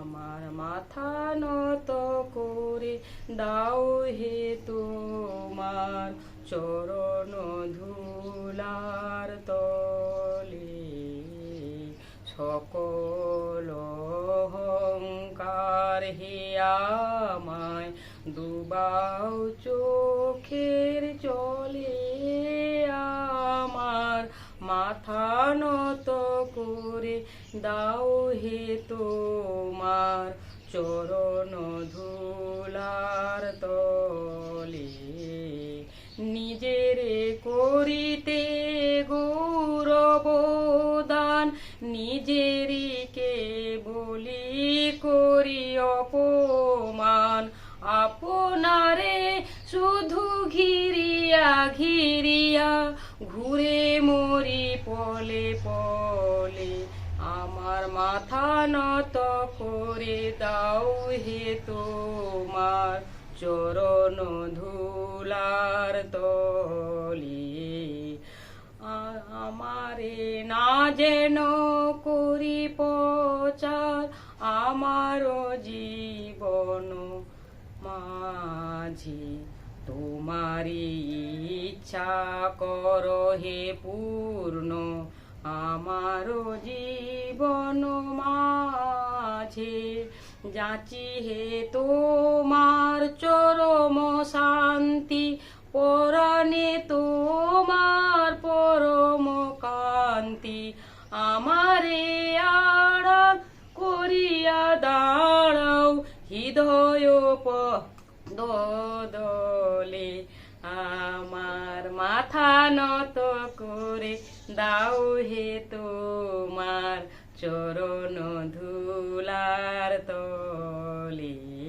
আমার মাথা নত করে দাও হে তোমার চরণ ধুলার তলে। সকল অহংকার হে আমায় দুবাও চোখের চলে আমার মাথা করে দাও হে তোমার চরণ ধুলার তলে। নিজেরে করিতে গৌরবদান নিজেরিকে বলি করি অপমান। আপনারে শুধু ঘিরিয়া ঘিরিয়া ঘুরে মরি পলে পলে। আমার মাথা নত করে দাও হে তোমার চরণ ধুলার তলি। আমারে না যেন করি পচার আমার জীবন মাঝি। তোমারি ইচ্ছা কর হে পূর্ণ আমার জীবন মাঝে যাচি হে তোমার চরম শান্তি, পরাণে তোমার পরম কান্তি। আমারে আড়াল করিয়া দাঁড়াও, হৃদয় দলে আমার মাথা নত করে দাও হে তোমার চরণ ধুলার তলে।